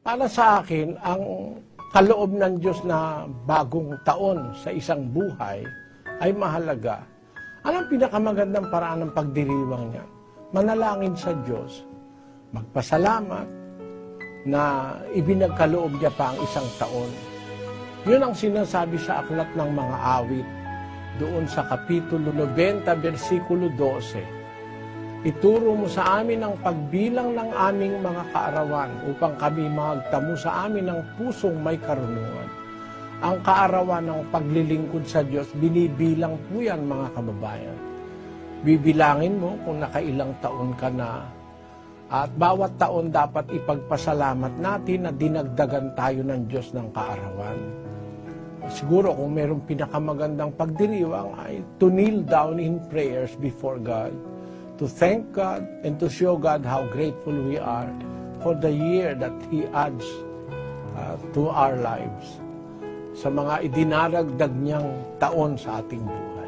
Para sa akin, ang kaloob ng Diyos na bagong taon sa isang buhay ay mahalaga. Anong pinakamagandang paraan ng pagdiriwang niya? Manalangin sa Diyos, magpasalamat na ibinagkaloob niya pa ang isang taon. Yun ang sinasabi sa aklat ng mga awit doon sa Kapitulo 90, versikulo 12. Ituro mo sa amin ang pagbilang ng aming mga kaarawan upang kami magtamo sa amin ng pusong may karunungan. Ang kaarawan ng paglilingkod sa Diyos, binibilang po yan mga kababayan. Bibilangin mo kung nakailang taon ka na at bawat taon dapat ipagpasalamat natin na dinagdagan tayo ng Diyos ng kaarawan. Siguro kung mayroong pinakamagandang pagdiriwang ay to kneel down in prayers before God to thank God and to show God how grateful we are for the year that He adds uh, to our lives sa mga idinaragdag niyang taon sa ating buhay.